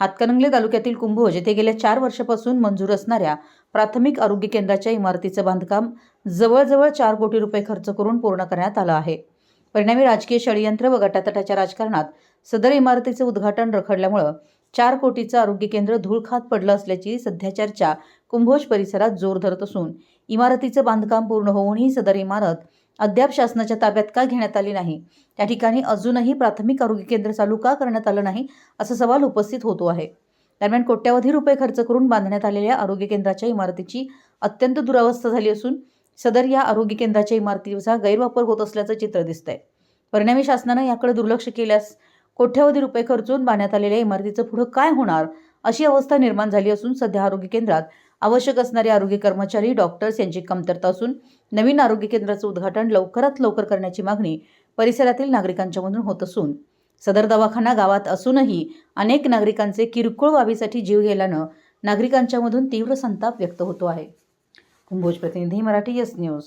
हातकणंगले तालुक्यातील कुंभोज येथे गेल्या चार वर्षापासून मंजूर असणाऱ्या प्राथमिक आरोग्य केंद्राच्या इमारतीचं बांधकाम जवळजवळ चार कोटी रुपये खर्च करून पूर्ण करण्यात आलं आहे. परिणामी राजकीय षडयंत्र व गटातटाच्या राजकारणात सदर इमारतीचं उद्घाटन रखडल्यामुळं चार कोटीचं आरोग्य केंद्र धूळ खात पडलं असल्याची सध्या चर्चा कुंभोज परिसरात जोर धरत असून इमारतीचं बांधकाम पूर्ण होऊनही सदर इमारत अद्याप शासनाच्या ताब्यात का घेण्यात आली नाही? त्या ठिकाणी अजूनही प्राथमिक आरोग्य केंद्र चालू का करण्यात आलं नाही असा सवाल उपस्थित होतो आहे. दरम्यान कोट्यावधी रुपये खर्च करून बांधण्यात आलेल्या आरोग्य केंद्राच्या इमारतीची अत्यंत दुरावस्था झाली असून सदर या आरोग्य केंद्राच्या इमारतीचा गैरवापर होत असल्याचं चित्र दिसतंय. परिणामी शासनानं याकडे दुर्लक्ष केल्यास कोट्यावधी रुपये खर्चून बांधण्यात आलेल्या इमारतीचं पुढं काय होणार अशी अवस्था निर्माण झाली असून सध्या आरोग्य केंद्रात आवश्यक असणारे आरोग्य कर्मचारी डॉक्टर्स यांची कमतरता असून नवीन आरोग्य केंद्राचं उद्घाटन लवकरात लवकर करण्याची मागणी परिसरातील नागरिकांच्यामधून होत असून सदर दवाखाना गावात असूनही अनेक नागरिकांचे किरकोळ बाबीसाठी जीव गेल्यानं नागरिकांच्यामधून तीव्र संताप व्यक्त होतो आहे. कुंभोज प्रतिनिधी मराठी यस न्यूज.